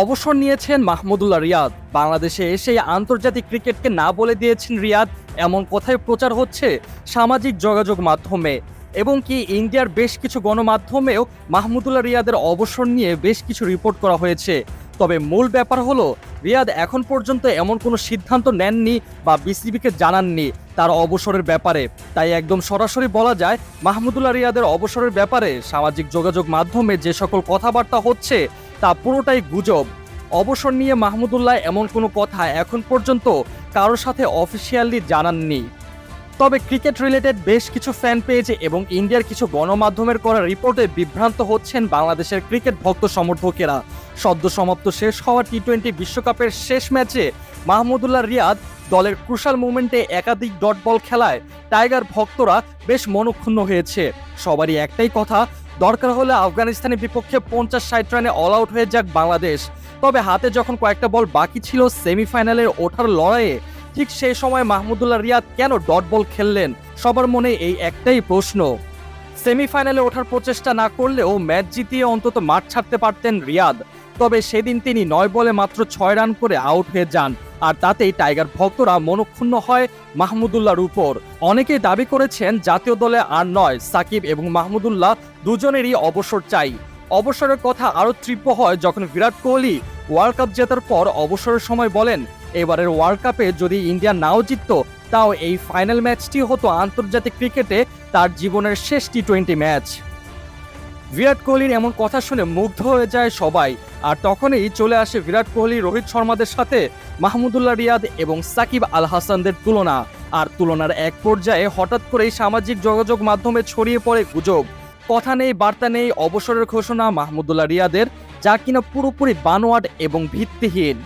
অবসর নিয়েছেন মাহমুদুল্লাহ রিয়াদ। বাংলাদেশে এসে আন্তর্জাতিক ক্রিকেটকে না বলে দিয়েছেন রিয়াদ। এমন কথাই প্রচার হচ্ছে সামাজিক যোগাযোগ মাধ্যমে। এবং কি ইন্ডিয়ার বেশ কিছু গণমাধ্যমেও মাহমুদুল্লাহ রিয়াদের অবসর নিয়ে বেশ কিছু রিপোর্ট করা হয়েছে। তবে মূল ব্যাপার হলো, রিয়াদ এখন পর্যন্ত এমন কোনো সিদ্ধান্ত নেননি বা বিসিবিকে জানাননি তার অবসরের ব্যাপারে। তাই একদম সরাসরি বলা যায়, মাহমুদুল্লাহ রিয়াদের অবসরের ব্যাপারে সামাজিক যোগাযোগ মাধ্যমে যে সকল কথাবার্তা হচ্ছে তা পুরোটাই গুজব। অবসর নিয়ে মাহমুদুল্লাহ এমন কোনো কথা এখন পর্যন্ত কারোর সাথে অফিসিয়ালি জানাননি। তবে ক্রিকেট রিলেটেড বেশ কিছু ফ্যান পেজ এবং ইন্ডিয়ার কিছু গণমাধ্যমের করা রিপোর্টে বিভ্রান্ত হচ্ছেন বাংলাদেশের ক্রিকেট ভক্ত সমর্থকেরা। সদ্য সমাপ্ত শেষ হওয়া টি টোয়েন্টি বিশ্বকাপের শেষ ম্যাচে মাহমুদুল্লাহ রিয়াদ দলের ক্রুশাল মুভমেন্টে একাধিক ডট বল খেলায় টাইগার ভক্তরা বেশ মনক্ষুণ্ণ হয়েছে। সবারই একটাই কথা দরকার হলে আফগানিস্তানের বিপক্ষে পঞ্চাশ ষাট রানে অল আউট হয়ে যাক বাংলাদেশ। তবে হাতে যখন কয়েকটা বল বাকি ছিল সেমিফাইনালের ওঠার লড়াইয়ে, ঠিক সেই সময় মাহমুদুল্লাহ রিয়াদ কেন ডট বল খেললেন? সবার মনে এই একটাই প্রশ্ন। সেমিফাইনালে ওঠার প্রচেষ্টা না করলেও ম্যাচ জিতিয়ে অন্তত মাঠ ছাড়তে পারতেন রিয়াদ। তবে সেদিন তিনি নয় বলে মাত্র ছয় রান করে আউট হয়ে যান। আর তাতেই টাইগার ভক্তরা মনক্ষুণ্ণ হয় মাহমুদুল্লাহর উপর। অনেকেই দাবি করেছেন জাতীয় দলে আর নয়, সাকিব এবং মাহমুদুল্লাহ দুজনেরই অবসর চাই। অবসরের কথা আরও তীব্র হয় যখন বিরাট কোহলি ওয়ার্ল্ড কাপ জেতার পর অবসরের সময় বলেন, এবারের ওয়ার্ল্ড কাপে যদি ইন্ডিয়া নাও জিতত, তাও এই ফাইনাল ম্যাচটি হতো আন্তর্জাতিক ক্রিকেটে তার জীবনের শেষ টি টোয়েন্টি ম্যাচ। বিরাট কোহলির এমন কথা শুনে মুগ্ধ হয়ে যায় সবাই। আর তখনই চলে আসে বিরাট কোহলি, রোহিত শর্মাদের সাথে মাহমুদুল্লাহ রিয়াদ এবং সাকিব আল হাসানদের তুলনা। আর তুলনার এক পর্যায়ে হঠাৎ করেই সামাজিক যোগাযোগ মাধ্যমে ছড়িয়ে পড়ে গুজব। কথা নেই, বার্তা নেই, অবসরের ঘোষণা মাহমুদুল্লাহ রিয়াদের, যা কিনা পুরোপুরি বানোয়াট এবং ভিত্তিহীন।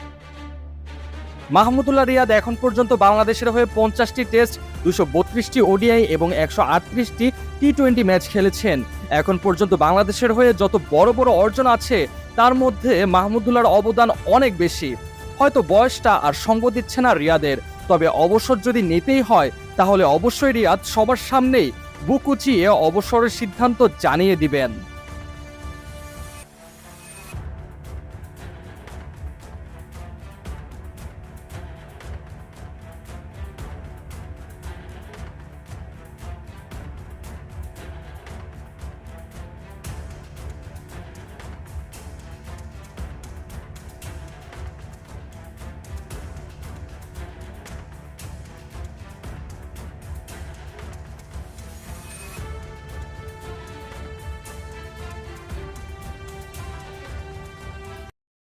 মাহমুদুল্লাহ রিয়াদ এখন পর্যন্ত বাংলাদেশের হয়ে পঞ্চাশটি টেস্ট, দুশো বত্রিশটি ওডিআই এবং একশো আটত্রিশটি টি টোয়েন্টি ম্যাচ খেলেছেন। এখন পর্যন্ত বাংলাদেশের হয়ে যত বড় বড় অর্জন আছে, তার মধ্যে মাহমুদুল্লাহর অবদান অনেক বেশি। হয়তো বয়সটা আর সঙ্গ দিচ্ছে না রিয়াদের, তবে অবসর যদি নিতেই হয়, তাহলে অবশ্যই রিয়াদ সবার সামনেই বুক উঁচিয়ে অবসরের সিদ্ধান্ত জানিয়ে দিবেন।